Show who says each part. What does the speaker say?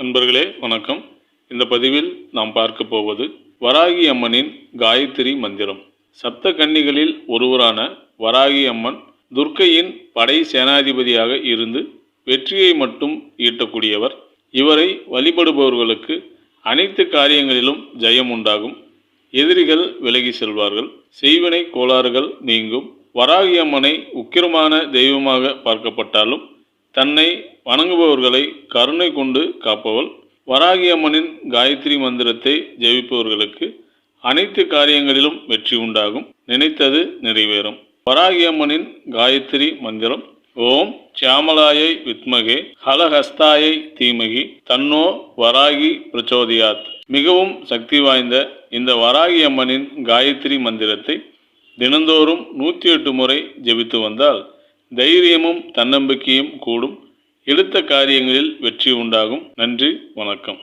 Speaker 1: அன்பர்களே வணக்கம். இந்த பதிவில் நாம் பார்க்க போவது வராகி அம்மனின் காயத்ரி மந்திரம். சப்த கன்னிகளில் ஒருவரான வராகி அம்மன் துர்க்கையின் படை சேனாதிபதியாக இருந்து வெற்றியை மட்டும் ஈட்டக்கூடியவர். இவரை வழிபடுபவர்களுக்கு அனைத்து காரியங்களிலும் ஜெயம் உண்டாகும். எதிரிகள் விலகி செல்வார்கள். செய்வினை கோளாறுகள் நீங்கும். வராகி அம்மனை உக்கிரமான தெய்வமாக பார்க்கப்பட்டாலும் தன்னை வணங்குபவர்களை கருணை கொண்டு காப்பவள் வராகியம்மனின் காயத்ரி மந்திரத்தை ஜெயிப்பவர்களுக்கு அனைத்து காரியங்களிலும் வெற்றி உண்டாகும். நினைத்தது நிறைவேறும். வராகியம்மனின் காயத்ரி மந்திரம் ஓம் சியாமலாயை வித்மகே ஹலஹஸ்தாயை தீமகி தன்னோ வராகி பிரச்சோதியாத். மிகவும் சக்தி வாய்ந்த இந்த வராகி அம்மனின் காயத்ரி மந்திரத்தை தினந்தோறும் நூற்றி எட்டு முறை ஜெபித்து வந்தால் தைரியமும் தன்னம்பிக்கையும் கூடும். எடுத்த காரியங்களில் வெற்றி உண்டாகும். நன்றி வணக்கம்.